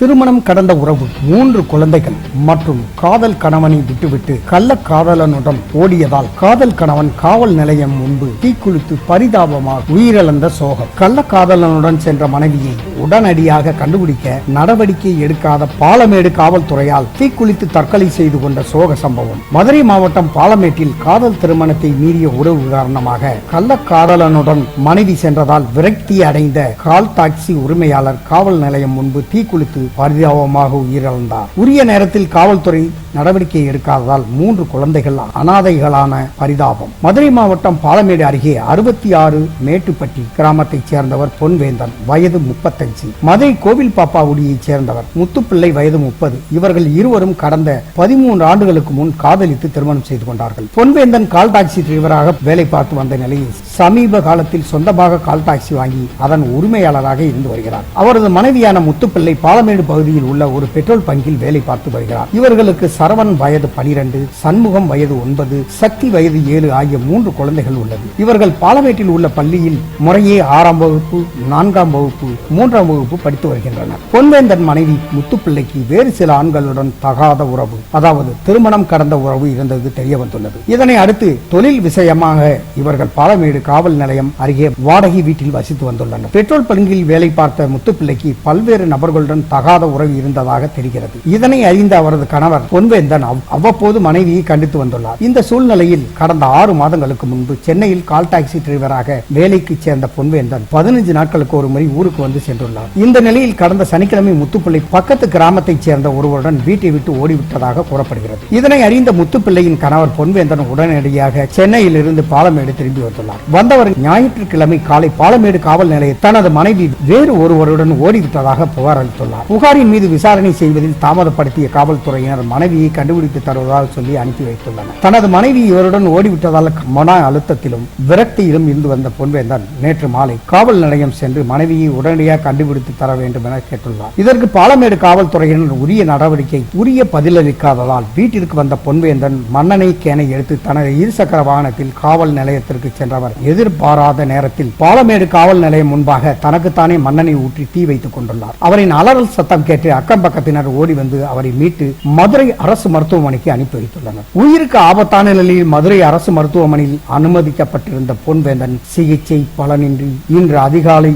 திருமணம் கடந்த உறவு மூன்று குழந்தைகள் மற்றும் காதல் கணவனை விட்டுவிட்டு கள்ள காதலனுடன் ஓடியதால் காதல் கணவன் காவல் நிலையம் முன்பு தீக்குளித்து பரிதாபமாக உயிரிழந்த சோகம். கள்ள காதலனுடன் சென்ற மனைவியை உடனடியாக கண்டுபிடிக்க நடவடிக்கை எடுக்காத பாலமேடு காவல்துறையால் தீக்குளித்து தற்கொலை செய்து கொண்ட சோக சம்பவம். மதுரை மாவட்டம் பாலமேட்டில் காதல் திருமணத்தை மீறிய உறவு காரணமாக கள்ள காதலனுடன் மனைவி சென்றதால் விரக்தி அடைந்த கால் டாக்ஸி உரிமையாளர் காவல் நிலையம் முன்பு தீக்குளித்து பரிதாபமாக உயிரிழந்தார். உரிய நேரத்தில் காவல்துறை நடவடிக்கை எடுக்காததால் மூன்று குழந்தைகள் அனாதைகளான பரிதாபம். மதுரை மாவட்டம் பாலமேடு அருகே அறுபத்தி ஆறு மேட்டுப்பட்டி கிராமத்தைச் சேர்ந்தவர் பொன்வேந்தன் வயது முப்பத்தஞ்சு. மதுரை கோவில் பாப்பாவுடியைச் சேர்ந்தவர் முத்துப்பிள்ளை வயது முப்பது. இவர்கள் இருவரும் கடந்த பதிமூன்று ஆண்டுகளுக்கு முன் காதலித்து திருமணம் செய்து கொண்டார்கள். பொன்வேந்தன் கால் டாக்ஸி டிரைவராக வேலை பார்த்து வந்த நிலையில் சமீப காலத்தில் சொந்தமாக கால் டாக்ஸி வாங்கி அதன் உரிமையாளராக இருந்து வருகிறார். அவரது மனைவியான முத்துப்பிள்ளை பாலமேடு பகுதியில் உள்ள ஒரு பெட்ரோல் பங்கில் வேலை பார்த்து வருகிறார். இவர்களுக்கு சரவணன் வயது பனிரெண்டு சண்முகம் வயது ஒன்பது சக்தி வயது ஏழு ஆகிய மூன்று குழந்தைகள் உள்ளது. இவர்கள் பாலமேட்டில் உள்ள பள்ளியில் முறையே ஆறாம் வகுப்பு நான்காம் வகுப்பு மூன்றாம் வகுப்பு படித்து வருகின்றனர். பொன்வேந்தன் மனைவி முத்துப்பிள்ளைக்கு வேறு சில ஆண்களுடன் தகாத உறவு அதாவது திருமணம் கடந்த உறவு இருந்தது தெரிய வந்துள்ளது. இதனை அடுத்து தொழில் விஷயமாக இவர்கள் பாலமேடு காவல் நிலையம் அருகே வாடகை வீட்டில் வசித்து வந்துள்ளனர். பெட்ரோல் பங்கில் வேலை பார்த்த முத்துப்பிள்ளைக்கு பல்வேறு நபர்களுடன் தகாத உறவு இருந்ததாக தெரிகிறது. இதனை அறிந்த அவரது கணவர் பொன்வேந்தன் அவ்வப்போது மனைவியை கண்டித்து வந்துள்ளார். இந்த சூழ்நிலையில் கடந்த ஆறு மாதங்களுக்கு முன்பு சென்னையில் கால் டாக்ஸி டிரைவராக வேலைக்கு சேர்ந்த பொன்வேந்தன் பதினஞ்சு நாட்களுக்கு ஒரு முறை ஊருக்கு வந்து சென்றுள்ளார். இந்த நிலையில் கடந்த சனிக்கிழமை முத்துப்பிள்ளை பக்கத்து கிராமத்தைச் சேர்ந்த ஒருவருடன் வீட்டை விட்டு ஓடிவிட்டதாக கூறப்படுகிறது. இதனை அறிந்த முத்துப்பிள்ளையின் கணவர் பொன்வேந்தன் உடனடியாக சென்னையில் இருந்து பாலமேடு திரும்பி வந்துள்ளார். வந்தவர் ஞாயிற்றுக்கிழமை காலை பாலமேடு காவல் நிலையம் தனது மனைவி வேறு ஒருவருடன் ஓடிவிட்டதாக புகார் அளித்துள்ளார். புகாரின் மீது விசாரணை செய்வதில் தாமதப்படுத்திய காவல்துறையினர் மனைவியை கண்டுபிடித்து தருவதாக சொல்லி அனுப்பி வைத்துள்ளனர். தனது மனைவி இவருடன் ஓடிவிட்டதால் மன அழுத்தத்திலும் விரக்தியிலும் இருந்து வந்த பொன்வேந்தன் நேற்று மாலை காவல் நிலையம் சென்று மனைவியை உடனடியாக கண்டுபிடித்து தர வேண்டும் என கேட்டுள்ளார். இதற்கு பாலமேடு காவல்துறையினர் உரிய நடவடிக்கை உரிய பதிலளிக்காததால் வீட்டிற்கு வந்த பொன்வேந்தன் மன்னனை கேனை எடுத்து தனது இருசக்கர வாகனத்தில் காவல் நிலையத்திற்கு சென்றவர். எதிர்பாராத நேரத்தில் பாலமேடு காவல் நிலையம் முன்பாக தனக்குத்தானே மன்னனை ஊற்றி தீ வைத்துக் கொண்டுள்ளார். அவரின் அலறல் சத்தம் கேட்டு அக்கம் பக்கத்தினர் ஓடி வந்து அவரை மீட்டு மதுரை அரசு மருத்துவமனைக்கு அனுப்பி வைத்துள்ளனர். உயிருக்கு ஆபத்தான நிலையில் மதுரை அரசு மருத்துவமனையில் அனுமதிக்கப்பட்டிருந்த பொன்வேந்தன் சிகிச்சை பலனின்றி இன்று அதிகாலை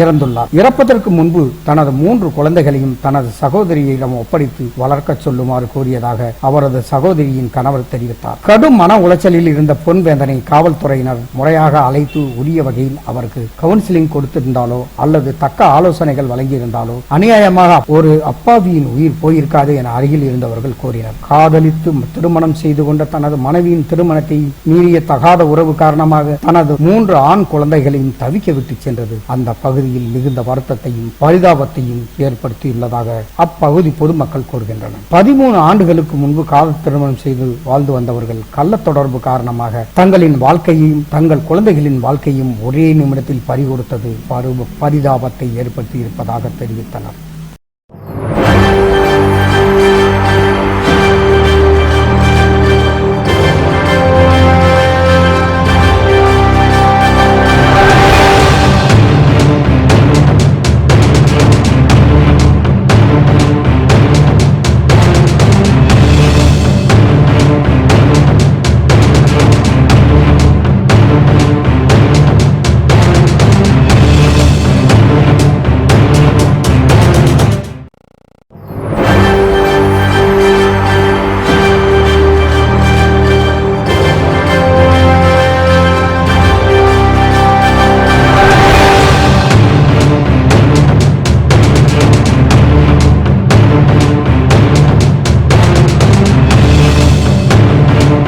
இறந்துள்ளார். இறப்பதற்கு முன்பு தனது மூன்று குழந்தைகளையும் தனது சகோதரியிடம் ஒப்படைத்து வளர்க்க சொல்லுமாறு கூறியதாக அவரது சகோதரியின் கணவர் தெரிவித்தார். கடும் மன உளைச்சலில் இருந்த பொன்வேந்தனை காவல்துறையினர் முறையாக அழைத்து உரிய வகையில் அவருக்கு கவுன்சிலிங் கொடுத்திருந்தாலோ அல்லது தக்க ஆலோசனைகள் வழங்கியிருந்தாலோ அநியாயம் நிச்சயமாக ஒரு அப்பாவியின் உயிர் போயிருக்காது என அருகில் இருந்தவர்கள் கூறினர். காதலித்து திருமணம் செய்து கொண்ட தனது மனைவியின் திருமணத்தை மீறிய தகாத உறவு காரணமாக தனது மூன்று ஆண் குழந்தைகளையும் தவிக்க விட்டு சென்றது. அந்த பகுதியில் மிகுந்த வருத்தத்தையும் பரிதாபத்தையும் ஏற்படுத்தியுள்ளதாக அப்பகுதி பொதுமக்கள் கூறுகின்றனர். பதிமூணு ஆண்டுகளுக்கு முன்பு காதல் திருமணம் செய்து வாழ்ந்து வந்தவர்கள் கள்ள தொடர்பு காரணமாக தங்களின் வாழ்க்கையையும் தங்கள் குழந்தைகளின் வாழ்க்கையும் ஒரே நிமிடத்தில் பறிகொடுத்தது பரிதாபத்தை ஏற்படுத்தி இருப்பதாக தெரிவித்தனர்.